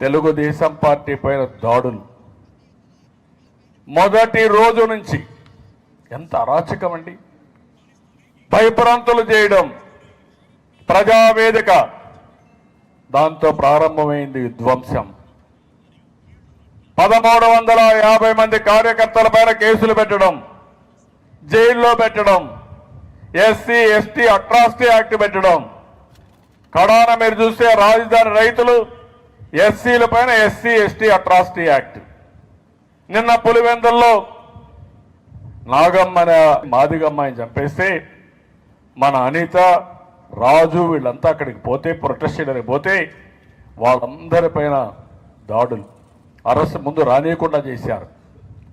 Telugu Desam party పైన దాడులు. మొదటి రోజు నుంచి ఎంత అరాచకం అండి. భయభ్రాంతులు చేయడం ప్రజావేదిక. దాంతో ప్రారంభమైంది విధ్వంసం. పదమూడు వందల యాభై మంది కార్యకర్తల పైన కేసులు పెట్టడం జైల్లో పెట్టడం ఎస్సీ ఎస్టీ అట్రాసిటీ యాక్ట్ పెట్టడం. కడాన మీరు చూస్తే రాజధాని రైతులు ఎస్సీల పైన ఎస్సీ ఎస్టీ అట్రాసిటీ యాక్ట్. నిన్న పులివెందుల్లో నాగమ్మ అనే మాదిగమ్మాయిని చంపేస్తే మన అనిత రాజు వీళ్ళంతా అక్కడికి పోతే ప్రొటెస్ట్ చేయడానికి పోతే వాళ్ళందరిపైన దాడులు. అరెస్ట్ ముందు రానియకుండా చేశారు.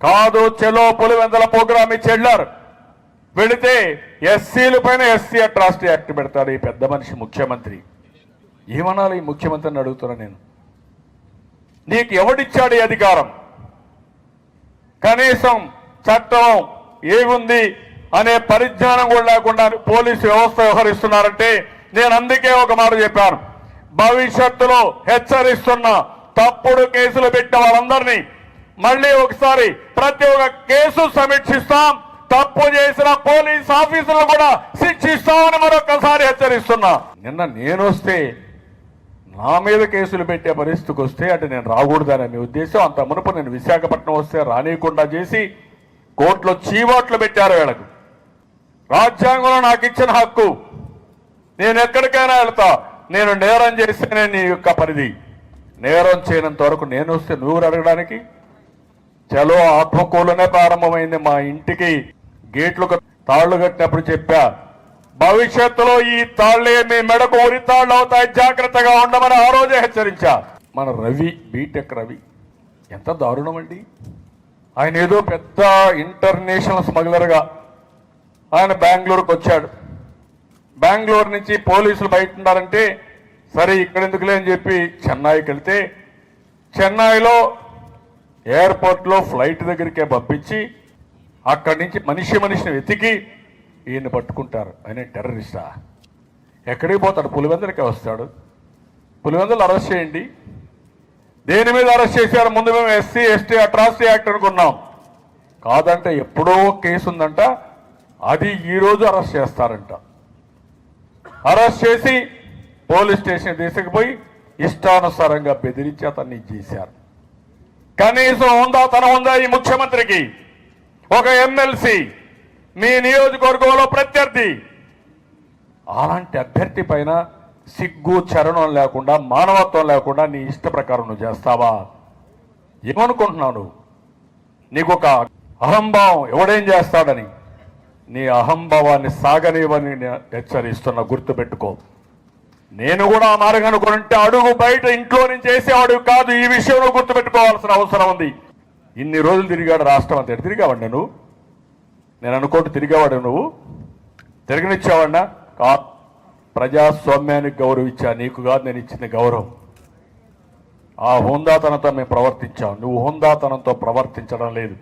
కాదు చెలో పులివెందల ప్రోగ్రామ్ ఇచ్చి వెళ్ళారు వెళితే ఎస్సీల పైన ఎస్సీ అట్రాసిటీ యాక్ట్ పెడతాడు ఈ పెద్ద మనిషి ముఖ్యమంత్రి. ఏమనాలి ఈ ముఖ్యమంత్రిని అడుగుతున్నా నేను? నీకు ఎవడిచ్చాడు ఈ అధికారం? కనీసం చట్టం ఏముంది అనే పరిజ్ఞానం కూడా లేకుండా పోలీసు వ్యవస్థ వ్యవహరిస్తున్నారంటే నేను అందుకే ఒక మాట చెప్పాను. భవిష్యత్తులో హెచ్చరిస్తున్న తప్పుడు కేసులు పెట్టిన వాళ్ళందరినీ మళ్ళీ ఒకసారి ప్రతి ఒక్క కేసు సమీక్షిస్తాం. తప్పు చేసిన పోలీస్ ఆఫీసులు కూడా శిక్షిస్తామని మరొకసారి హెచ్చరిస్తున్నా. నిన్న నేను వస్తే నా మీద కేసులు పెట్టే పరిస్థితికి వస్తే అంటే నేను రాకూడదనే మీ ఉద్దేశం. అంత మునుపు నేను విశాఖపట్నం వస్తే రానియకుండా చేసి కోర్టులో చీవాట్లు పెట్టారు వీళ్ళకు. రాజ్యాంగంలో నాకు ఇచ్చిన హక్కు. నేను ఎక్కడికైనా వెళ్తా. నేను నేరం చేస్తేనే నీ యొక్క పరిధి. నేరం చేయనంత వరకు నేను వస్తే నువ్వు అడగడానికి? చలో ఆత్మకూలనే ప్రారంభమైంది మా ఇంటికి. గేట్లు తాళ్ళు తాళ్ళు కట్టినప్పుడు చెప్పా భవిష్యత్తులో ఈ తాళ్ళే మీ మెడకు ఉరి తాళ్ళు అవుతాయి జాగ్రత్తగా ఉండమని ఆ రోజే హెచ్చరించా. మన రవి బీటెక్ రవి ఎంత దారుణం అండి ఆయన ఏదో పెద్ద ఇంటర్నేషనల్ స్మగ్లర్గా ఆయన బెంగళూరుకు వచ్చాడు. బెంగళూరు నుంచి పోలీసులు బయట ఉన్నారంటే సరే ఇక్కడ ఎందుకులే అని చెప్పి చెన్నైకి వెళ్తే చెన్నైలో ఎయిర్పోర్ట్లో ఫ్లైట్ దగ్గరికే పంపించి అక్కడి నుంచి మనిషి మనిషిని వెతికి ఈయన్ని పట్టుకుంటారు. ఆయన టెర్రరిస్టా? ఎక్కడికి పోతాడు? పులివెందులకే వస్తాడు? పులివెందులు అరెస్ట్ చేయండి. దేని మీద అరెస్ట్ చేశారు? ముందు మేము ఎస్సీ ఎస్టీ అట్రాసిటీ యాక్ట్ అనుకున్నాం. కాదంటే ఎప్పుడో కేసు ఉందంట అది ఈరోజు అరెస్ట్ చేస్తారంట. అరెస్ట్ చేసి పోలీస్ స్టేషన్ తీసుకుపోయి ఇష్టానుసారంగా బెదిరించి అతన్ని చేశారు. కనీసం ఉందా తన ఉందా ఈ ముఖ్యమంత్రికి? ఒక ఎమ్మెల్సీ మీ నియోజకవర్గంలో ప్రత్యర్థి. అలాంటి అభ్యర్థి పైన సిగ్గు చరణం లేకుండా మానవత్వం లేకుండా నీ ఇష్ట ప్రకారం నువ్వు చేస్తావా? ఏమనుకుంటున్నావు నీకు ఒక అహంభావం ఎవడేం చేస్తాడని? నీ అహంభావాన్ని సాగనివ్వని నేను గుర్తుపెట్టుకో నేను కూడా ఆ మార్గం అనుకుంటే అడుగు బయట ఇంట్లో నుంచి చేసేవాడు కాదు. ఈ విషయంలో గుర్తుపెట్టుకోవాల్సిన అవసరం ఉంది. ఇన్ని రోజులు తిరిగాడు రాష్ట్రం అంతే తిరిగావండి నువ్వు నేను అనుకోండి తిరిగేవాడు నువ్వు. తిరగనిచ్చావన్నా కా ప్రజాస్వామ్యానికి గౌరవించా. నీకు కాదు నేను ఇచ్చిన గౌరవం. ఆ హుందాతనంతో మేము ప్రవర్తించాం నువ్వు హుందాతనంతో ప్రవర్తించడం లేదు.